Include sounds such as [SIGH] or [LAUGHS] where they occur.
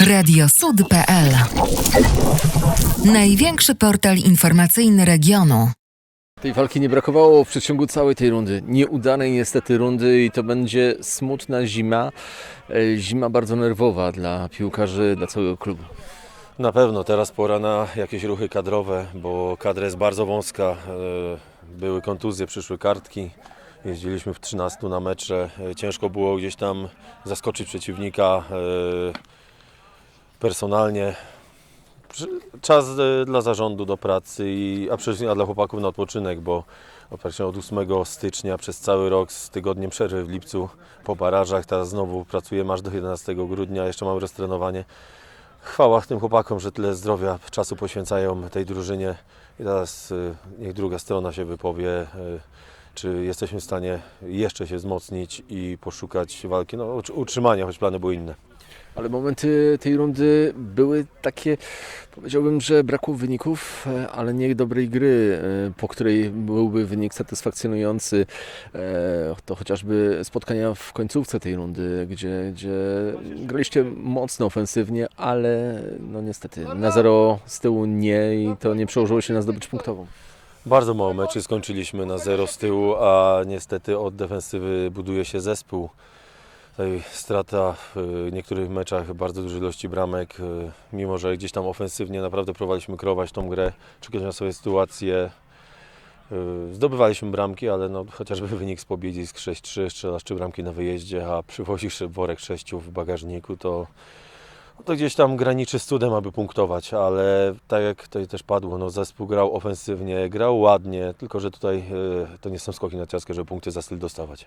Radiosud.pl Największy portal informacyjny regionu. Tej walki nie brakowało w przeciągu całej tej rundy. Nieudanej niestety rundy i to będzie smutna zima. E, Zima bardzo nerwowa dla piłkarzy, dla całego klubu. Na pewno teraz pora na jakieś ruchy kadrowe, bo kadra jest bardzo wąska. E, Były kontuzje, przyszły kartki. Jeździliśmy w 13 na mecze. E, Ciężko było gdzieś tam zaskoczyć przeciwnika personalnie. Czas e, dla zarządu do pracy, i, a przede wszystkim dla chłopaków na odpoczynek, bo praktycznie od 8 stycznia przez cały rok z tygodniem przerwy w lipcu po barażach. Teraz znowu pracujemy aż do 11 grudnia, jeszcze mamy roztrenowanie. Chwała tym chłopakom, że tyle zdrowia, czasu poświęcają tej drużynie. I teraz y, niech druga strona się wypowie, y, czy jesteśmy w stanie jeszcze się wzmocnić i poszukać walki, no utr- utrzymania, choć plany były inne. Ale momenty tej rundy były takie, powiedziałbym, że brakło wyników, e, ale nie dobrej gry, e, po której byłby wynik satysfakcjonujący. E, To chociażby spotkania w końcówce tej rundy, gdzie, gdzie graliście mocno ofensywnie, ale no niestety na zero z tyłu nie i to nie przełożyło się na zdobycz punktową. Bardzo mało meczy skończyliśmy na zero z tyłu, a niestety od defensywy buduje się zespół. Strata w y, niektórych meczach bardzo dużej ilości bramek, y, mimo że gdzieś tam ofensywnie naprawdę próbowaliśmy krować tą grę, szukać na sobie sytuacje. Y, Zdobywaliśmy bramki, ale no, chociażby [LAUGHS] wynik z Pobiedzisk 6-3, strzelasz trzy bramki na wyjeździe, a przywozisz worek sześciu w bagażniku, to, no to gdzieś tam graniczy z cudem, aby punktować, ale tak jak tutaj też padło, no, zespół grał ofensywnie, grał ładnie, tylko że tutaj to nie są skoki na ciaskę, żeby punkty za styl dostawać.